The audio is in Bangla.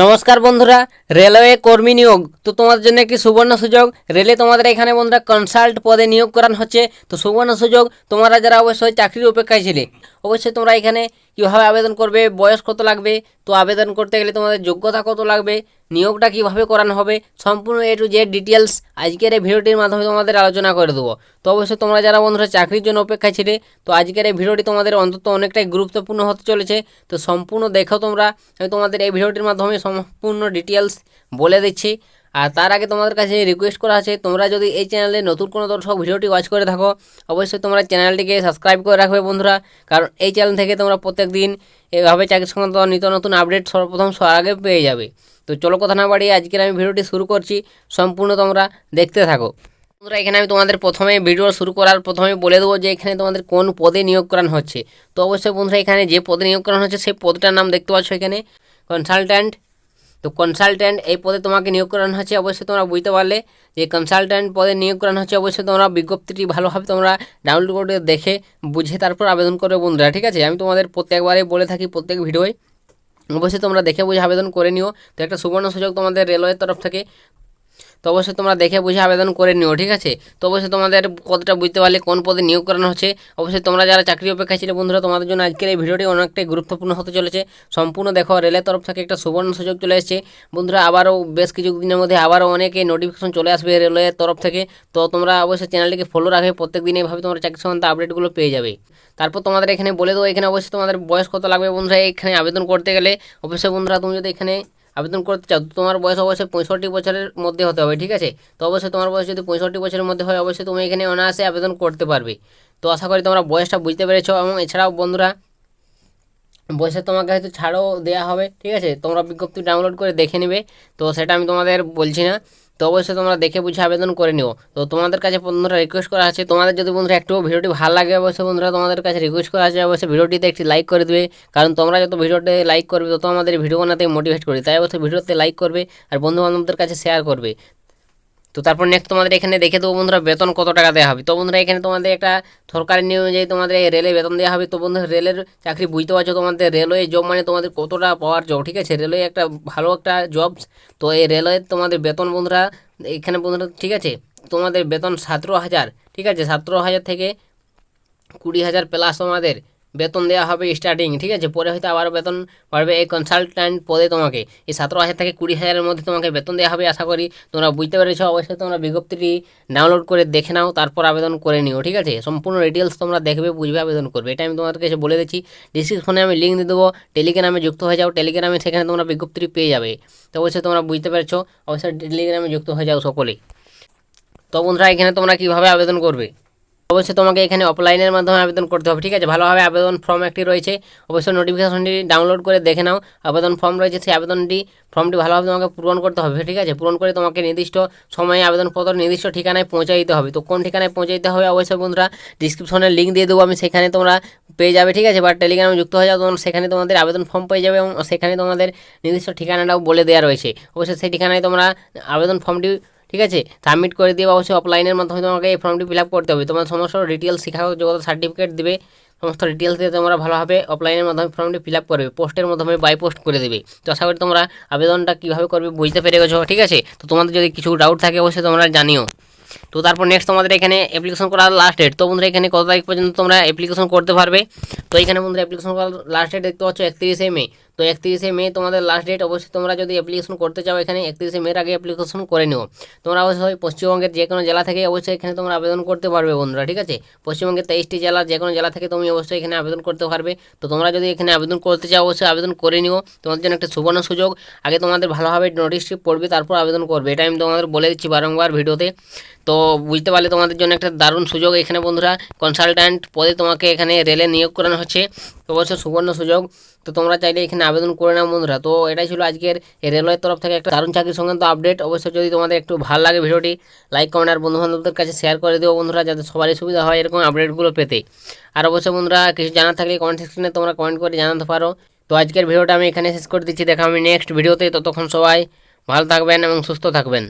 নমস্কার বন্ধুরা, রেলওয়ে কর্মী নিয়োগ। তো তোমাদের জন্য একটি সুবর্ণ সুযোগ। রেলে তোমাদের এখানে বন্ধুরা কনসাল্ট পদে নিয়োগ করানো হচ্ছে। তো সুবর্ণ সুযোগ, তোমরা যারা অবশ্যই চাকরির অপেক্ষায় ছিলে অবশ্যই তোমরা এখানে কীভাবে আবেদন করবে, বয়স কত লাগবে, তো আবেদন করতে গেলে তোমাদের যোগ্যতা কত লাগবে, নিয়োগটা কীভাবে করানো হবে, সম্পূর্ণ এ টু জেড ডিটেলস আজকের এই ভিডিওটির মাধ্যমে তোমাদের আলোচনা করে দেবো। তো অবশ্যই তোমরা যারা বন্ধুরা চাকরির জন্য অপেক্ষায় ছিলে, তো আজকের এই ভিডিওটি তোমাদের অন্তত অনেকটাই গুরুত্বপূর্ণ হতে চলেছে। তো সম্পূর্ণ দেখো তোমরা, আমি তোমাদের এই ভিডিওটির মাধ্যমে সম্পূর্ণ ডিটেলস বলে দিচ্ছি। আর তার আগে তোমাদের কাছে রিকোয়েস্ট করা আছে, তোমরা যদি এই চ্যানেলে নতুন কোনো দর্শক ভিডিওটি ওয়াচ করে থাকো, অবশ্যই তোমরা চ্যানেলটিকে সাবস্ক্রাইব করে রাখবে বন্ধুরা। কারণ এই চ্যানেল থেকে তোমরা প্রত্যেক দিন এভাবে চাকরি সংক্রান্ত নিত্য নতুন আপডেট সর্বপ্রথম সবার আগে পেয়ে যাবে। তো চলো কথা না বাড়িয়ে আজকের আমি ভিডিওটি শুরু করছি, সম্পূর্ণ তোমরা দেখতে থাকো। বন্ধুরা, এখানে আমি তোমাদের প্রথমে ভিডিও শুরু করার প্রথমে বলে দেবো যে এখানে তোমাদের কোন পদে নিয়োগ করানো হচ্ছে। তো অবশ্যই বন্ধুরা, এখানে যে পদে নিয়োগ করানো হচ্ছে, সেই পদটার নাম দেখতে পাচ্ছ এখানে। কনসালট্যান্ট তো কনসালট্যান্ট এই পদে তোমাকে নিয়োগ করানো হচ্ছে অবশ্যই তোমরা বুঝতে পারলে যে কনসালট্যান্ট পদে নিয়োগ করানো হচ্ছে অবশ্যই তোমরা বিজ্ঞপ্তিটি ভালোভাবে তোমরা ডাউনলোড করে দেখে, বুঝে তারপর আবেদন করবে বন্ধুরা, ঠিক আছে? আমি তোমাদের প্রত্যেকবারে বলে থাকি প্রত্যেক ভিডিওয়। অবশ্যই তোমরা দেখে বুঝে আবেদন করে নিও। তো একটা সুবর্ণ সুযোগ তোমাদের রেলওয়ের তরফ থেকে। তো অবশ্যই তোমরা দেখে বুঝে আবেদন করে নিও, ঠিক আছে? তো অবশ্যই তোমাদের পদটা বুঝতে পারলে কোন পদে নিয়োগ করানো হচ্ছে? অবশ্যই তোমরা যারা চাকরি অপেক্ষায় ছিল বন্ধুরা, তোমাদের জন্য আজকের এই ভিডিওটি অনেকটাই গুরুত্বপূর্ণ হতে চলেছে। সম্পূর্ণ দেখো, রেলের তরফ থেকে একটা সুবর্ণ সুযোগ চলে এসেছে। বন্ধুরা, আবারও বেশ কিছু দিনের মধ্যে আবারও অনেকে নোটিফিকেশন চলে আসবে রেলওয়ের তরফ থেকে। তো তোমরা অবশ্যই চ্যানেলটিকে ফলো রাখবে প্রত্যেক দিন এইভাবে তোমরা চাকরি সংক্রান্ত আপডেটগুলো পেয়ে যাবে। তারপর তোমাদের এখানে বলে দেবো, এখানে অবশ্যই তোমাদের বয়স কত লাগবে বন্ধুরা? এখানে আবেদন করতে গেলে অবশ্যই বন্ধুরা, তুমি যদি এখানে আবেদন করতে চাও তোমার বয়স অবশ্যই পঁয়ষট্টি বছরের মধ্যে হতে হবে, ঠিক আছে? তো অবশ্যই তোমার বয়স যদি পঁয়ষট্টি বছরের মধ্যে হয়, অবশ্যই তুমি এখানে অনায়াসে আবেদন করতে পারবে। তো আশা করি তোমরা বয়সটা বুঝতে পেরেছ এবং এছাড়াও বন্ধুরা বয়সে তোমাকে হয়তো ছাড়ও দেওয়া হবে, ঠিক আছে? তোমরা বিজ্ঞপ্তি ডাউনলোড করে দেখে নেবে। তো সেটা আমি তোমাদের বলছি না। তো অবশ্যই তোমরা দেখে বুঝে আবেদন করে নিও। তো তোমাদের কাছে বন্ধুরা রিকোয়েস্ট করা আছে, তোমাদের যদি বন্ধুরা একটু ভিডিওটি ভালো লাগে অবশ্যই বন্ধুরা তোমাদের কাছে রিকোয়েস্ট করা আছে, অবশ্যই ভিডিওটিতে একটি লাইক করে দেবে। কারণ তোমরা যত ভিডিওতে লাইক করবে, তত আমাদের ভিডিও বানাতে মোটিভেট করবে তাই অবশ্যই ভিডিওতে লাইক করবে আর বন্ধু বান্ধবদের কাছে শেয়ার করবে। তো তারপর নেক্সট তোমাদের এখানে দেখে দেবো বন্ধুরা, বেতন কত টাকা দেওয়া হবে? তো বন্ধুরা, এখানে তোমাদের একটা সরকারি নিয়ম অনুযায়ী তোমাদের এই রেলে বেতন দেওয়া হবে। তো বন্ধুরা রেলের চাকরি বুঝতে পারছ তোমাদের রেলওয়ে জব মানে তোমাদের কতটা পাওয়ার জব ঠিক আছে? রেলওয়ে একটা ভালো একটা জব তো এই রেলওয়ে তোমাদের বেতন বন্ধুরা, এখানে বন্ধুরা, ঠিক আছে? তোমাদের বেতন সতেরো হাজার, ঠিক আছে? সতেরো হাজার থেকে কুড়ি হাজার প্লাস তোমাদের। বেতন দেওয়া হবে স্টার্টিং ঠিক আছে? পরে হয়তো আবার বেতন বাড়বে এই কনসালট্যান্ট পদে তোমাকে। এই সতেরো হাজার থেকে কুড়ি হাজারের মধ্যে তোমাকে বেতন দেওয়া হবে, আশা করি। তোমরা বুঝতে পেরেছ, অবশ্যই তোমরা বিজ্ঞপ্তিটি ডাউনলোড করে দেখে নাও, তারপর আবেদন করে নিও, ঠিক আছে? সম্পূর্ণ ডিটেলস তোমরা দেখবে, বুঝবে, আবেদন করবে। এটা আমি তোমাদের কাছে বলে দিচ্ছি। ডিসক্রিপশনে আমি লিঙ্ক দিয়ে দেবো টেলিগ্রামে যুক্ত হয়ে যাও। টেলিগ্রামে সেখানে তোমরা বিজ্ঞপ্তিটি পেয়ে যাবে। তো অবশ্যই তোমরা বুঝতে পেরেছ, অবশ্যই টেলিগ্রামে যুক্ত হয়ে যাও সকলেই। তো বন্ধুরা, এখানে তোমরা কীভাবে আবেদন করবে? অবশ্যই তোমাকে এখানে অফলাইনের মাধ্যমে আবেদন করতে হবে, ঠিক আছে? ভালোভাবে আবেদন ফর্ম একটি রয়েছে, অবশ্যই নোটিফিকেশনটি ডাউনলোড করে দেখে নাও। আবেদন ফর্ম রয়েছে, সেই আবেদনটি ফর্মটি ভালোভাবে তোমাকে পূরণ করতে হবে, ঠিক আছে? পূরণ করে তোমাকে নির্দিষ্ট সময়ে আবেদনপত্র, নির্দিষ্ট ঠিকানায় পৌঁছে দিতে হবে। তো কোন ঠিকানায় পৌঁছে দিতে হবে অবশ্যই বন্ধুরা ডিসক্রিপশনে লিঙ্ক দিয়ে দেবো আমি, সেখানে তোমরা পেয়ে যাবে, ঠিক আছে? বা টেলিগ্রামে যুক্ত হয়ে যাও, তখন সেখানে তোমাদের আবেদন ফর্ম পেয়ে যাবে এবং সেখানে তোমাদের নির্দিষ্ট ঠিকানাটাও বলে দেওয়া রয়েছে। অবশ্যই সেই ঠিকানায় তোমরা আবেদন ফর্মটি ঠিক আছে? সাবমিট করে দিয়ে অবশ্যই অফলাইনের মাধ্যমে তোমাকে এই ফর্মটি ফিল করতে হবে। তোমার সমস্ত ডিটেলস শিক্ষাগত যোগ্যতা সার্টিফিকেট দেবে। সমস্ত ডিটেলস দিয়ে তোমরা ভালোভাবে অফলাইনের মাধ্যমে ফর্মটি ফিল আপ করবে। পোস্টের মাধ্যমে বাই পোস্ট করে দেবে। তো আশা করি তোমরা আবেদনটা কীভাবে করবে বুঝতে পেরে গেছো, ঠিক আছে? তো তোমাদের যদি কিছু ডাউট থাকে অবশ্যই তোমরা জানিও। তো তারপর নেক্সট তোমাদের এখানে অ্যাপ্লিকেশন করার লাস্ট ডেট তো বন্ধুরা, এখানে কত তারিখ পর্যন্ত তোমরা অ্যাপ্লিকেশন করতে পারবে? তো এখানে বন্ধুরা অ্যাপ্লিকেশন লাস্ট ডেট দেখতে পাচ্ছ একত্রিশে মে। তো একত্রিশে মে তোমাদের লাস্ট ডেট অবশ্যই তোমরা যদি অ্যাপ্লিকেশন করতে চাও এখানে, একত্রিশে মের আগে অ্যাপ্লিকেশন করে নিও। তোমরা অবশ্যই পশ্চিমবঙ্গের যে কোনো জেলা থেকে অবশ্যই এখানে তোমরা আবেদন করতে পারবে বন্ধুরা, ঠিক আছে? পশ্চিমবঙ্গের তেইশটি জেলার যে কোনো জেলা থেকে তুমি অবশ্যই এখানে আবেদন করতে পারবে। তো তোমরা যদি এখানে আবেদন করতে চাও অবশ্যই আবেদন করে নিও। তোমাদের জন্য একটা সুবর্ণ সুযোগ। আগে তোমাদের ভালোভাবে নোটিশটি পড়বে, তারপর আবেদন করবে। এটা আমি তোমাদের বলে দিচ্ছি বারংবার ভিডিওতে। তো বুঝতে পারলে তোমাদের জন্য একটা দারুণ সুযোগ এখানে বন্ধুরা। কনসালট্যান্ট পদে তোমাকে এখানে রেলে নিয়োগ করানো হচ্ছে তো অবশ্যই সুবর্ণ সুযোগ। তো তোমরা চাইলে এখানে আবেদন করে নাও বন্ধুরা। তো এটাই ছিল আজকের রেলওয়ের তরফ থেকে একটা দারুণ চাকরি সংক্রান্ত আপডেট অবশ্যই যদি তোমাদের একটু ভালো লাগে ভিডিওটি লাইক কমেন্ট আর বন্ধুবান্ধবদের কাছে শেয়ার করে দিও বন্ধুরা, যাতে সবারই সুবিধা হয় এরকম আপডেটগুলো পেতে। আর অবশ্যই বন্ধুরা, কিছু জানার থাকলে কমেন্ট সেকশনে তোমরা কমেন্ট করে জানাতে পারো। তো আজকের ভিডিওটা আমি এখানে শেষ করে দিচ্ছি দেখা আমি নেক্সট ভিডিওতে ততক্ষণ সবাই ভালো থাকবেন এবং সুস্থ থাকবেন।